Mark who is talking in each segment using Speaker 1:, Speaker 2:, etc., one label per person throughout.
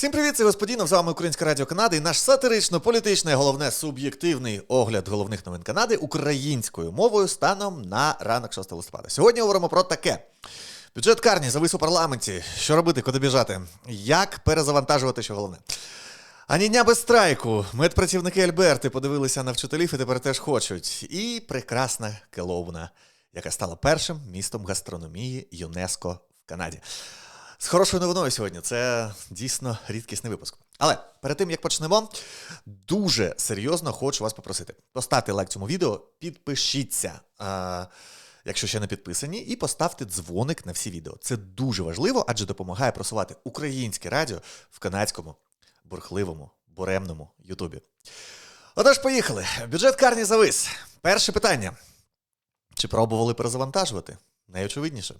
Speaker 1: Всім привіт, це господінов, з вами Українська Радіо Канади і наш сатирично-політичний, головне суб'єктивний огляд головних новин Канади українською мовою станом на ранок 6 листопада. Сьогодні говоримо про таке. Бюджет карні завис у парламенті. Що робити, куди біжати? Як перезавантажувати, що головне? Ані дня без страйку. Медпрацівники Альберти подивилися на вчителів і тепер теж хочуть. І прекрасна Келоуна, яка стала першим містом гастрономії ЮНЕСКО в Канаді. З хорошою новиною сьогодні це дійсно рідкісний випуск. Але перед тим як почнемо, дуже серйозно хочу вас попросити поставте лайк цьому відео, підпишіться, якщо ще не підписані, і поставте дзвоник на всі відео. Це дуже важливо, адже допомагає просувати українське радіо в канадському, бурхливому, буремному Ютубі. Отож, поїхали. Бюджет карні завис. Перше питання. Чи пробували перезавантажувати? Найочевидніше.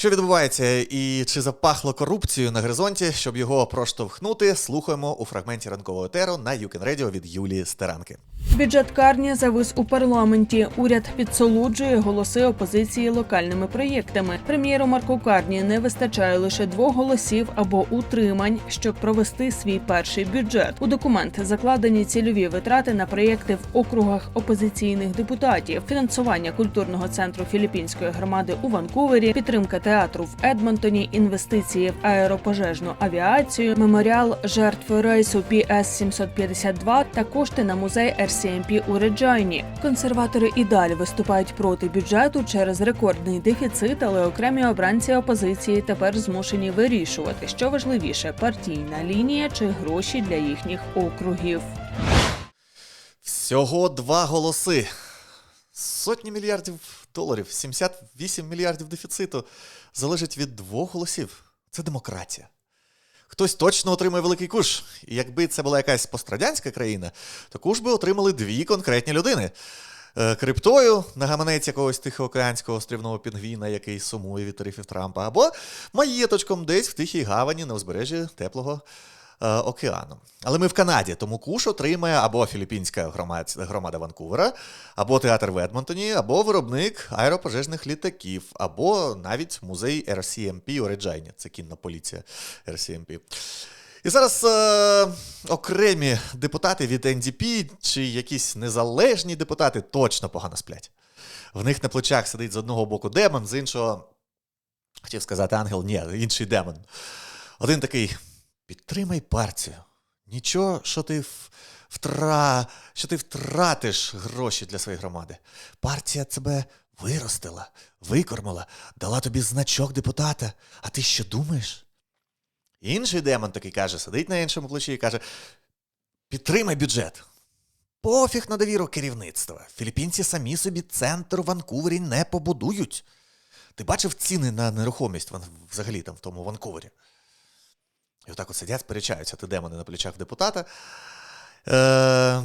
Speaker 1: Що відбувається і чи запахло корупцією на горизонті, щоб його проштовхнути, слухаємо у фрагменті ранкового етеру на Юкен Радіо від Юлії Стеранки.
Speaker 2: Бюджет карні завис у парламенті. Уряд підсолоджує голоси опозиції локальними проєктами. Прем'єру Марку Карні не вистачає лише двох голосів або утримань, щоб провести свій перший бюджет. У документ закладені цільові витрати на проєкти в округах опозиційних депутатів, фінансування культурного центру філіппінської громади у Ванкувері, підтримка театру в Едмонтоні, інвестиції в аеропожежну авіацію, меморіал жертв рейсу PS 752 та кошти на музей RCMP у Реджайні. Консерватори і далі виступають проти бюджету через рекордний дефіцит, але окремі обранці опозиції тепер змушені вирішувати, що важливіше партійна лінія чи гроші для їхніх округів.
Speaker 1: Всього два голоси. Сотні мільярдів доларів, 78 мільярдів дефіциту залежить від двох голосів. Це демократія. Хтось точно отримає великий куш. І якби це була якась пострадянська країна, то куш би отримали дві конкретні людини. Е, Криптою на гаманець якогось тихоокеанського острівного пінгвіна, який сумує від тарифів Трампа, або маєточком десь в тихій гавані на узбережжі теплого океану. Але ми в Канаді, тому куш отримає або філіппінська громад, громада Ванкувера, або театр в Едмонтоні, або виробник аеропожежних літаків, або навіть музей RCMP у Реджайні. Це кінна поліція RCMP. І зараз е, окремі депутати від NDP чи якісь незалежні депутати точно погано сплять. В них на плечах сидить з одного боку демон, з іншого, хотів сказати ангел, ні, інший демон. Один такий: підтримай партію. Нічого, що ти втра... що ти втратиш гроші для своєї громади. Партія тебе виростила, викормила, дала тобі значок депутата. А ти що думаєш? Інший демон такий каже, сидить на іншому плечі і каже: підтримай бюджет. Пофіг на довіру керівництва. Філіппінці самі собі центр у Ванкувері не побудують. Ти бачив ціни на нерухомість взагалі там в тому Ванкувері? І отак от сидять, сперечаються ти демони на плечах депутата. Е,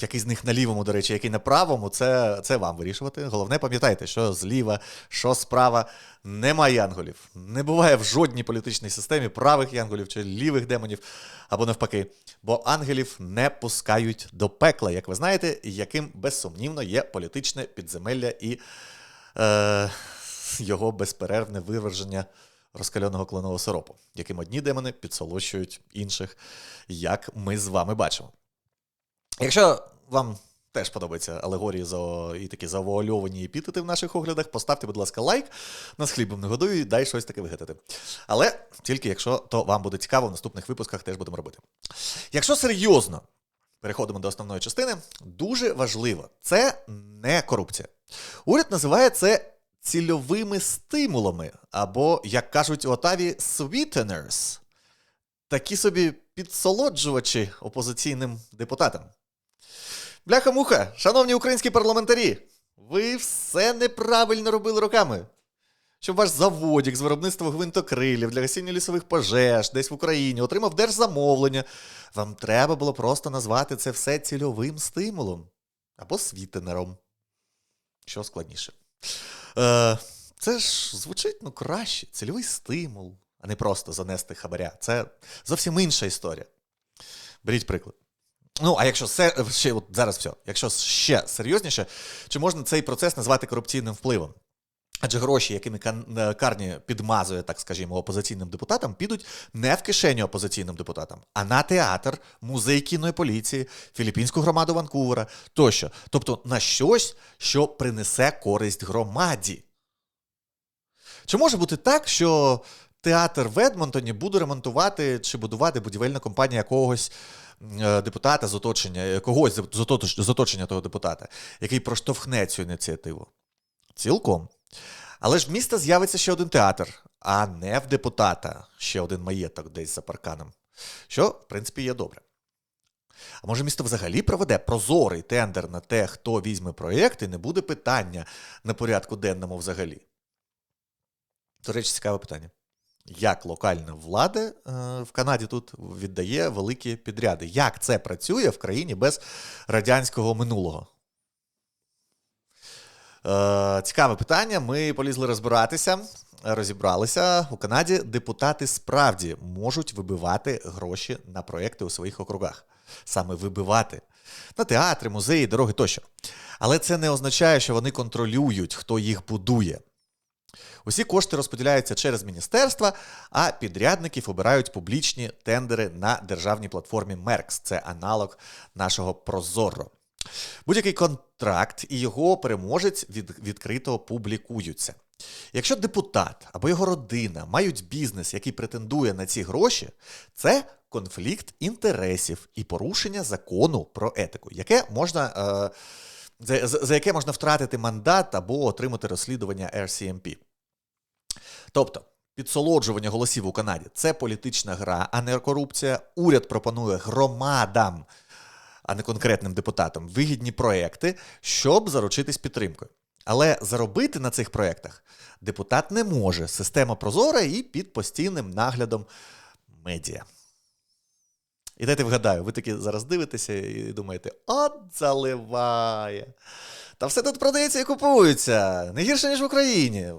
Speaker 1: який з них на лівому, до речі, який на правому, це, це вам вирішувати. Головне, пам'ятайте, що зліва, що справа немає янголів. Не буває в жодній політичній системі правих янголів чи лівих демонів, або навпаки. Бо ангелів не пускають до пекла, як ви знаєте, яким безсумнівно є політичне підземелля і е, його безперервне виверження розкальоного кленового сиропу, яким одні демони підсолощують інших, як ми з вами бачимо. Якщо вам теж подобаються алегорії за і такі завуальовані епітети в наших оглядах, поставте, будь ласка, лайк. Нас хлібом не годую і дай щось таке вигадати. Але тільки якщо то вам буде цікаво, в наступних випусках теж будемо робити. Якщо серйозно переходимо до основної частини, дуже важливо, це не корупція. Уряд називає це цільовими стимулами, або, як кажуть у Отаві, sweeteners. Такі собі підсолоджувачі опозиційним депутатам. Бляха-муха, шановні українські парламентарі, ви все неправильно робили роками. Щоб ваш заводік з виробництва гвинтокрилів для гасіння лісових пожеж десь в Україні отримав держзамовлення. Вам треба було просто назвати це все цільовим стимулом або світенером. Що складніше. Е, це ж звучить ну, краще, цільовий стимул, а не просто занести хабаря. Це зовсім інша історія. Беріть приклад. Ну, а якщо се, ще от зараз все, якщо ще серйозніше, чи можна цей процес назвати корупційним впливом? Адже гроші, якими е, Карні підмазує, так скажімо, опозиційним депутатам, підуть не в кишеню опозиційним депутатам, а на театр, музей кінної поліції, філіппінську громаду Ванкувера тощо. Тобто на щось, що принесе користь громаді. Чи може бути так, що театр в Едмонтоні буде ремонтувати чи будувати будівельна компанія якогось е, депутата з оточення, е, когось з оточення того депутата, який проштовхне цю ініціативу? Цілком. Але ж в міста з'явиться ще один театр, а не в депутата ще один маєток десь за парканом. Що, в принципі, є добре. А може, місто взагалі проведе прозорий тендер на те, хто візьме проєкт, і не буде питання на порядку денному взагалі. До речі, цікаве питання. Як локальна влада е, в Канаді тут віддає великі підряди? Як це працює в країні без радянського минулого? Е, цікаве питання. Ми полізли розбиратися, розібралися. У Канаді депутати справді можуть вибивати гроші на проекти у своїх округах. Саме вибивати на театри, музеї, дороги тощо. Але це не означає, що вони контролюють, хто їх будує. Усі кошти розподіляються через міністерства, а підрядників обирають публічні тендери на державній платформі Меркс. Це аналог нашого Прозоро. Будь-який контракт і його переможець від, відкрито публікуються. Якщо депутат або його родина мають бізнес, який претендує на ці гроші, це конфлікт інтересів і порушення закону про етику, яке можна, е, за, за яке можна втратити мандат або отримати розслідування RCMP. Тобто, підсолоджування голосів у Канаді це політична гра, а не корупція. Уряд пропонує громадам, а не конкретним депутатам, вигідні проекти, щоб заручитись підтримкою. Але заробити на цих проєктах депутат не може. Система прозора і під постійним наглядом медіа. І дайте вгадаю, ви таки зараз дивитеся і думаєте, от заливає. Та все тут продається і купується. Не гірше, ніж в Україні.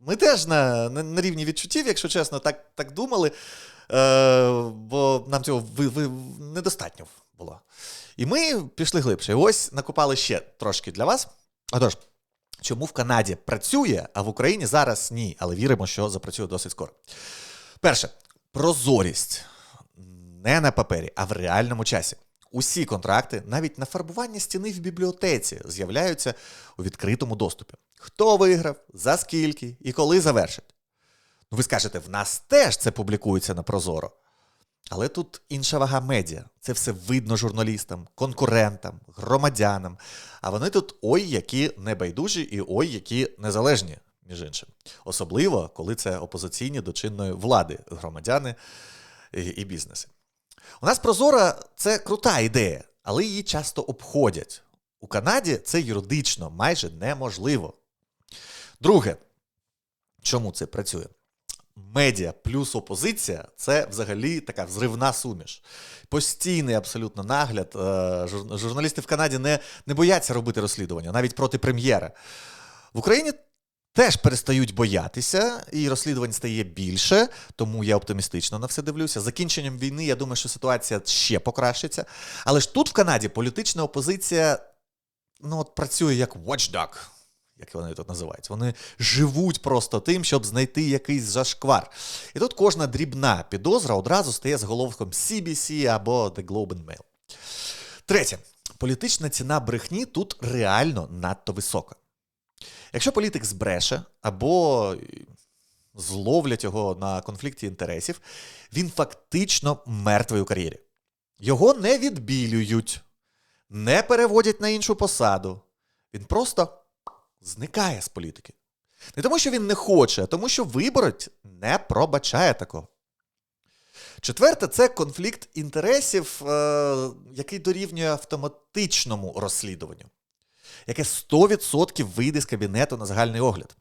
Speaker 1: Ми теж на, на, на рівні відчуттів, якщо чесно, так, так думали, е, бо нам цього ви, ви, недостатньо було. І ми пішли глибше. І ось накопали ще трошки для вас. Отож, чому в Канаді працює, а в Україні зараз ні, але віримо, що запрацює досить скоро. Перше, прозорість не на папері, а в реальному часі. Усі контракти, навіть на фарбування стіни в бібліотеці, з'являються у відкритому доступі. Хто виграв, за скільки і коли завершить. Ну, ви скажете, в нас теж це публікується на Прозоро. Але тут інша вага медіа. Це все видно журналістам, конкурентам, громадянам. А вони тут ой, які небайдужі і ой, які незалежні, між іншим. Особливо, коли це опозиційні до чинної влади, громадяни і, і бізнеси. У нас Прозора це крута ідея, але її часто обходять. У Канаді це юридично майже неможливо. Друге, чому це працює? Медіа плюс опозиція це взагалі така взривна суміш. Постійний абсолютно нагляд. Е, Журналісти в Канаді не, не бояться робити розслідування, навіть проти прем'єра. В Україні теж перестають боятися, і розслідувань стає більше, тому я оптимістично на все дивлюся. Закінченням війни, я думаю, що ситуація ще покращиться. Але ж тут в Канаді політична опозиція ну, от працює як watchdog, як вони тут називають. Вони живуть просто тим, щоб знайти якийсь зашквар. І тут кожна дрібна підозра одразу стає заголовком CBC або The Globe and Mail. Третє. Політична ціна брехні тут реально надто висока. Якщо політик збреше або зловлять його на конфлікті інтересів, він фактично мертвий у кар'єрі. Його не відбілюють, не переводять на іншу посаду. Він просто зникає з політики. Не тому, що він не хоче, а тому, що виборець не пробачає такого. Четверте, це конфлікт інтересів, е, який дорівнює автоматичному розслідуванню, яке 100% вийде з кабінету на загальний огляд.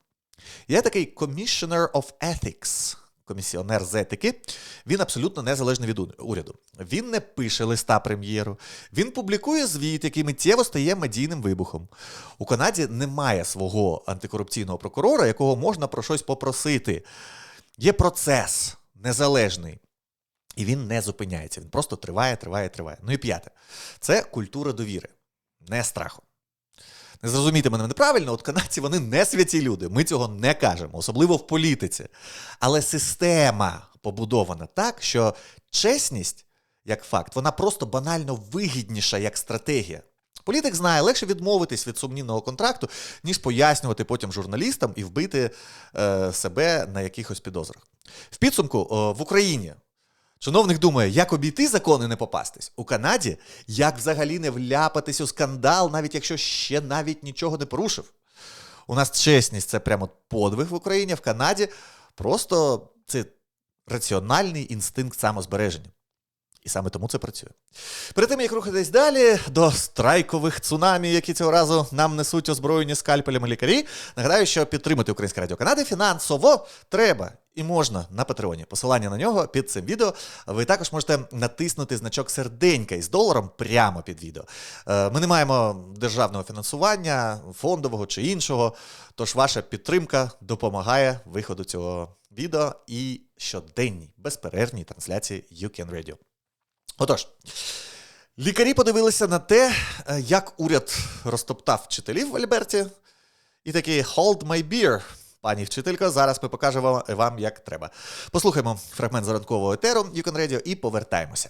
Speaker 1: Є такий Commissioner of Ethics, комісіонер з етики. Він абсолютно незалежний від уряду. Він не пише листа прем'єру, він публікує звіт, який миттєво стає медійним вибухом. У Канаді немає свого антикорупційного прокурора, якого можна про щось попросити. Є процес незалежний. І він не зупиняється. Він просто триває, триває, триває. Ну і п'яте. Це культура довіри, не страху. Не зрозумійте мене неправильно, от канадці вони не святі люди. Ми цього не кажемо, особливо в політиці. Але система побудована так, що чесність, як факт, вона просто банально вигідніша як стратегія. Політик знає, легше відмовитись від сумнівного контракту, ніж пояснювати потім журналістам і вбити е, себе на якихось підозрах. В підсумку е, в Україні чиновник думає, як обійти закони не попастись. У Канаді як взагалі не вляпатись у скандал, навіть якщо ще навіть нічого не порушив. У нас чесність це прямо подвиг в Україні, в Канаді просто це раціональний інстинкт самозбереження. І саме тому це працює. Перед тим, як рухатись далі до страйкових цунамі, які цього разу нам несуть озброєні скальпелями лікарі, нагадаю, що підтримати Українське Радіо Канади фінансово треба і можна на Патреоні. Посилання на нього під цим відео. Ви також можете натиснути значок серденька із доларом прямо під відео. Е, Ми не маємо державного фінансування, фондового чи іншого. Тож ваша підтримка допомагає виходу цього відео і щоденній безперервній трансляції UCAN Radio. Отож, лікарі подивилися на те, е, як уряд розтоптав вчителів в Альберті, і такі hold my beer. Пані вчителько, зараз ми покажемо вам, як треба. Послухаймо фрагмент заранкового етеру Юкон Radio і повертаємося.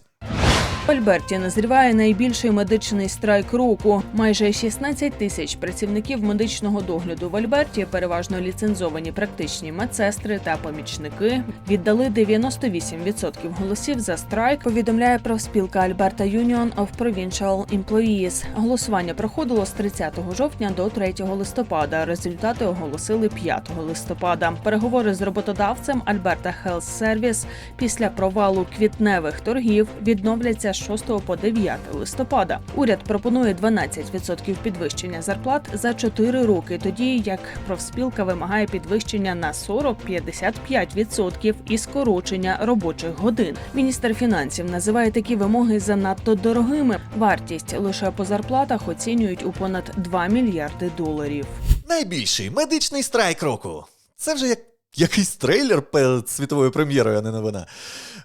Speaker 2: Альберті назріває найбільший медичний страйк року. Майже 16 тисяч працівників медичного догляду в Альберті, переважно ліцензовані практичні медсестри та помічники, віддали 98% голосів за страйк. Повідомляє профспілка Альберта Union of Provincial Employees. Голосування проходило з 30 жовтня до 3 листопада. Результати оголосили 5 листопада. Переговори з роботодавцем Альберта Health Service після провалу квітневих торгів відновляться з 6 по 9 листопада. Уряд пропонує 12% підвищення зарплат за 4 роки, тоді як профспілка вимагає підвищення на 40-55% і скорочення робочих годин. Міністр фінансів називає такі вимоги занадто дорогими. Вартість лише по зарплатах оцінюють у понад 2 мільярди доларів.
Speaker 1: Найбільший медичний страйк року. Це вже як якийсь трейлер перед світовою прем'єрою, а не новина.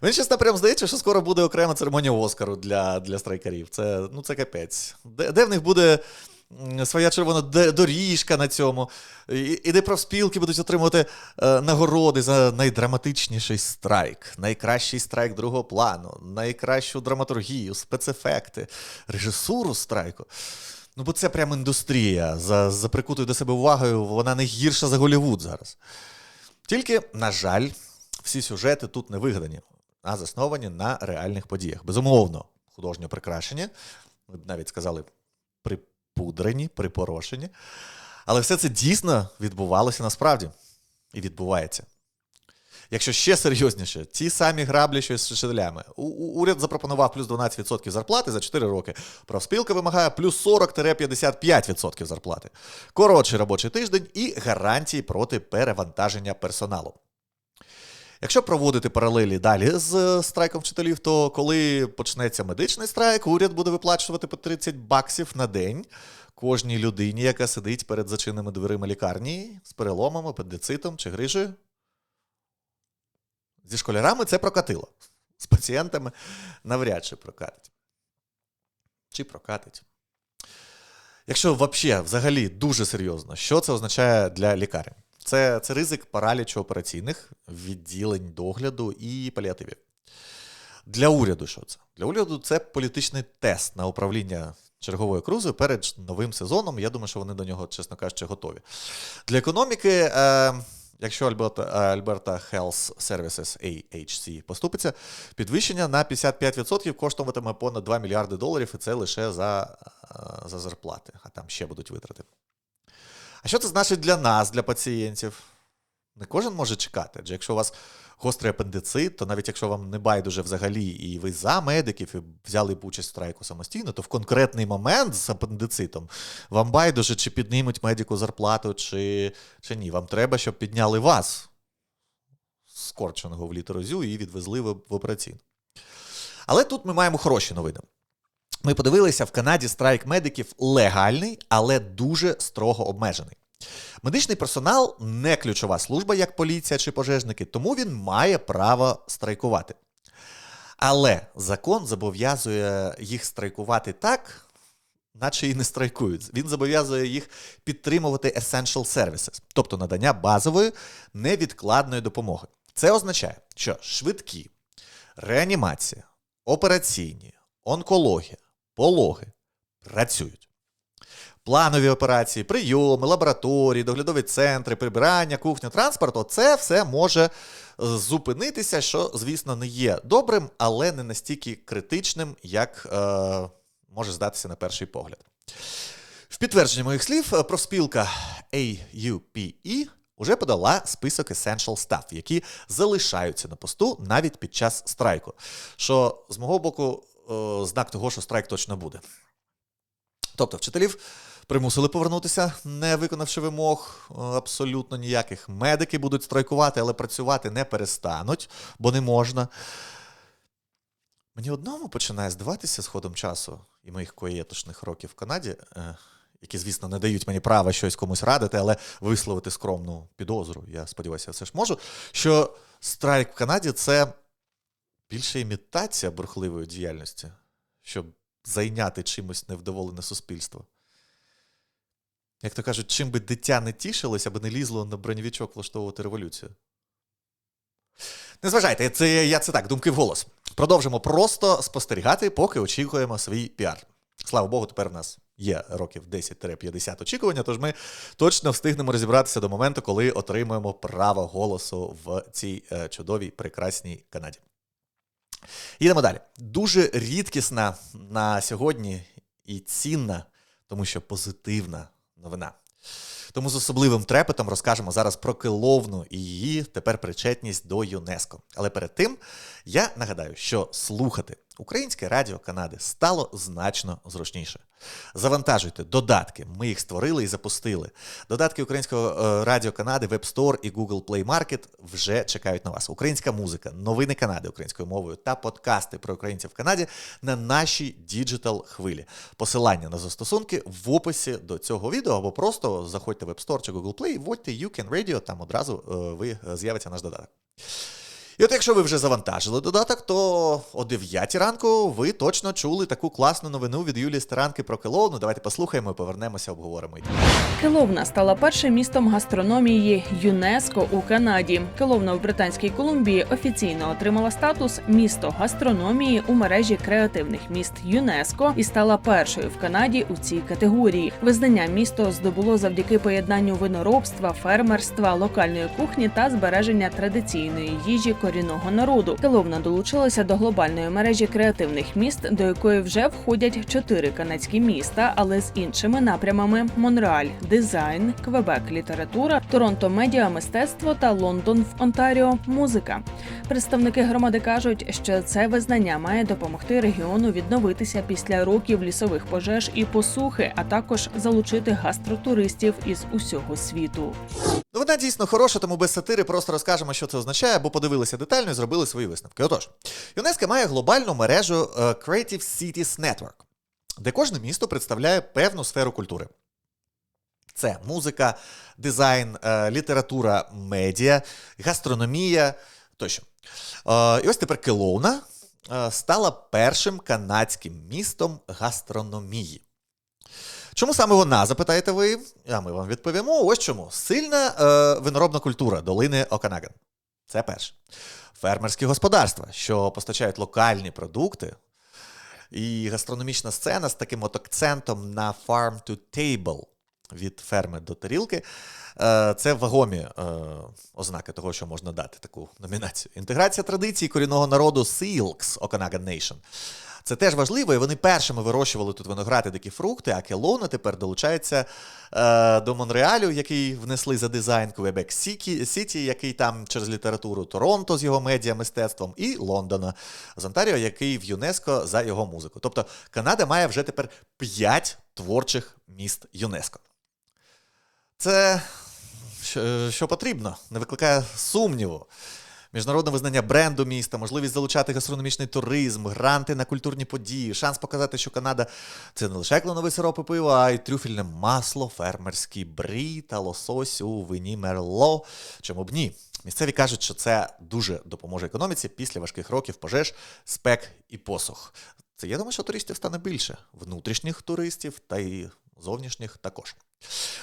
Speaker 1: Мені чесно прям здається, що скоро буде окрема церемонія Оскару для, для страйкарів. Це, ну, це капець. Де, де в них буде своя червона доріжка на цьому, і, і де профспілки будуть отримувати е, нагороди за найдраматичніший страйк, найкращий страйк другого плану, найкращу драматургію, спецефекти, режисуру страйку. Ну, бо це прям індустрія. За, за прикутою до себе увагою, вона не гірша за Голівуд зараз. Тільки, на жаль, всі сюжети тут не вигадані, а засновані на реальних подіях. Безумовно, художньо прикрашені, ми б навіть сказали, припудрені, припорошені. Але все це дійсно відбувалося насправді і відбувається. Якщо ще серйозніше, ті самі граблі, що з вчителями. Уряд запропонував плюс 12% зарплати за 4 роки. Профспілка вимагає плюс 40-55% зарплати. Коротший робочий тиждень і гарантії проти перевантаження персоналу. Якщо проводити паралелі далі з е, страйком вчителів, то коли почнеться медичний страйк, уряд буде виплачувати по 30 баксів на день кожній людині, яка сидить перед зачиненими дверима лікарні з переломом, апендицитом чи грижею. Зі школярами це прокатило. З пацієнтами навряд чи прокатить. Чи прокатить. Якщо вообще, взагалі дуже серйозно, що це означає для лікарень? Це, це ризик паралічу операційних відділень догляду і паліативів. Для уряду що це? Для уряду це політичний тест на управління черговою крузою перед новим сезоном. Я думаю, що вони до нього, чесно кажучи, готові. Для економіки, е, якщо Альберта, Альберта Health Services AHC поступиться, підвищення на 55% коштуватиме понад 2 мільярди доларів, і це лише за, е, за зарплати, а там ще будуть витрати. А що це значить для нас, для пацієнтів? Не кожен може чекати, адже якщо у вас гострий апендицит, то навіть якщо вам не байдуже взагалі, і ви за медиків і взяли б участь в страйку самостійно, то в конкретний момент з апендицитом вам байдуже, чи піднімуть медику зарплату, чи, чи ні. Вам треба, щоб підняли вас, скорченого в літеру зю, і відвезли в операційну. Але тут ми маємо хороші новини. Ми подивилися, в Канаді страйк медиків легальний, але дуже строго обмежений. Медичний персонал не ключова служба, як поліція чи пожежники, тому він має право страйкувати. Але закон зобов'язує їх страйкувати так, наче і не страйкують. Він зобов'язує їх підтримувати essential services, тобто надання базової невідкладної допомоги. Це означає, що швидкі, реанімація, операційні, онкологія, пологи працюють. Планові операції, прийоми, лабораторії, доглядові центри, прибирання, кухня, транспорт це все може е, зупинитися, що, звісно, не є добрим, але не настільки критичним, як е, може здатися на перший погляд. В підтвердження моїх слів, е, профспілка AUPE уже подала список essential staff, які залишаються на посту навіть під час страйку. Що з мого боку, е, знак того, що страйк точно буде. Тобто, вчителів примусили повернутися, не виконавши вимог е, абсолютно ніяких. Медики будуть страйкувати, але працювати не перестануть, бо не можна. Мені одному починає здаватися з ходом часу і моїх коєтошних років в Канаді, е, які, звісно, не дають мені права щось комусь радити, але висловити скромну підозру, я сподіваюся, все ж можу. Що страйк в Канаді це більше імітація бурхливої діяльності, щоб зайняти чимось невдоволене суспільство. Як то кажуть, чим би дитя не тішилось, аби не лізло на броньовичок влаштовувати революцію. Не зважайте, це я це так, думки вголос. Продовжимо просто спостерігати, поки очікуємо свій піар. Слава Богу, тепер в нас є років 10-50 очікування, тож ми точно встигнемо розібратися до моменту, коли отримаємо право голосу в цій е, чудовій прекрасній Канаді. Їдемо далі. Дуже рідкісна на сьогодні і цінна, тому що позитивна новина. Тому з особливим трепетом розкажемо зараз про Киловну і її тепер причетність до ЮНЕСКО. Але перед тим я нагадаю, що слухати Українське Радіо Канади стало значно зручніше. Завантажуйте додатки, ми їх створили і запустили. Додатки Українського е, Радіо Канади, Web Store і Google Play Market вже чекають на вас. Українська музика, новини Канади українською мовою та подкасти про українців в Канаді на нашій діджитал хвилі. Посилання на застосунки в описі до цього відео або просто заходьте в Web Store чи Google Play, вводьте You Can Radio, там одразу е, ви е, з'явиться наш додаток. І от якщо ви вже завантажили додаток, то о 9 ранку ви точно чули таку класну новину від Юлії Старанки про Келовну. Давайте послухаємо і повернемося, обговоримо.
Speaker 2: Келовна стала першим містом гастрономії ЮНЕСКО у Канаді. Келовна в Британській Колумбії офіційно отримала статус місто гастрономії у мережі креативних міст ЮНЕСКО і стала першою в Канаді у цій категорії. Визнання місто здобуло завдяки поєднанню виноробства, фермерства, локальної кухні та збереження традиційної їжі корінного народу. Келовна долучилася до глобальної мережі креативних міст, до якої вже входять чотири канадські міста, але з іншими напрямами: Монреаль, дизайн, Квебек, література, Торонто, медіа, мистецтво та Лондон в Онтаріо музика. Представники громади кажуть, що це визнання має допомогти регіону відновитися після років лісових пожеж і посухи, а також залучити гастротуристів із усього світу.
Speaker 1: Новина дійсно хороша, тому без сатири просто розкажемо, що це означає, бо подивилися детально і зробили свої висновки. Отож, ЮНЕСКО має глобальну мережу е, Creative Cities Network, де кожне місто представляє певну сферу культури. Це музика, дизайн, е, література, медіа, гастрономія тощо. Е, І ось тепер Келоуна стала першим канадським містом гастрономії. Чому саме вона, запитаєте ви? А ми вам відповімо. Ось чому. Сильна е, виноробна культура долини Оканаген. Це перше. Фермерські господарства, що постачають локальні продукти. І гастрономічна сцена з таким от акцентом на farm to table від ферми до тарілки. Е, Це вагомі е, ознаки того, що можна дати таку номінацію. Інтеграція традицій корінного народу Sealks Okanagan Nation. Це теж важливо, і вони першими вирощували тут виноград і дикі фрукти, а Келоуна тепер долучається е, до Монреалю, який внесли за дизайн, Квебек Сіті, який там через літературу, Торонто з його медіа мистецтвом, і Лондона з Онтаріо, який в ЮНЕСКО за його музику. Тобто Канада має вже тепер 5 творчих міст ЮНЕСКО. Це що, що потрібно, не викликає сумніву. Міжнародне визнання бренду міста, можливість залучати гастрономічний туризм, гранти на культурні події, шанс показати, що Канада це не лише кленовий сироп і пиво, а й трюфельне масло, фермерський брі та лосось у вині мерло. Чому б ні? Місцеві кажуть, що це дуже допоможе економіці після важких років пожеж, спек і посух. Це я думаю, що туристів стане більше. Внутрішніх туристів та й зовнішніх також.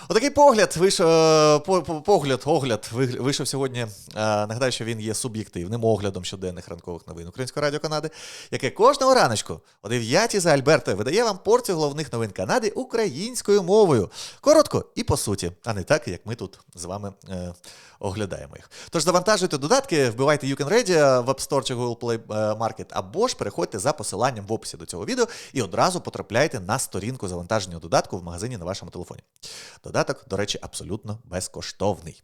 Speaker 1: Отакий погляд вийшов, е, по- по- погляд, огляд вийшов сьогодні. Е, Нагадаю, що він є суб'єктивним оглядом щоденних ранкових новин Української радіо Канади, яке кожного раночку о 9 за Альберта видає вам порцію головних новин Канади українською мовою. Коротко і по суті, а не так, як ми тут з вами е, оглядаємо їх. Тож завантажуйте додатки, вбивайте You Can Ready в App Store чи Google Play е, Market, або ж переходьте за посиланням в описі до цього відео і одразу потрапляйте на сторінку завантаження додатку в магазині на вашому телефоні. Додаток, до речі, абсолютно безкоштовний.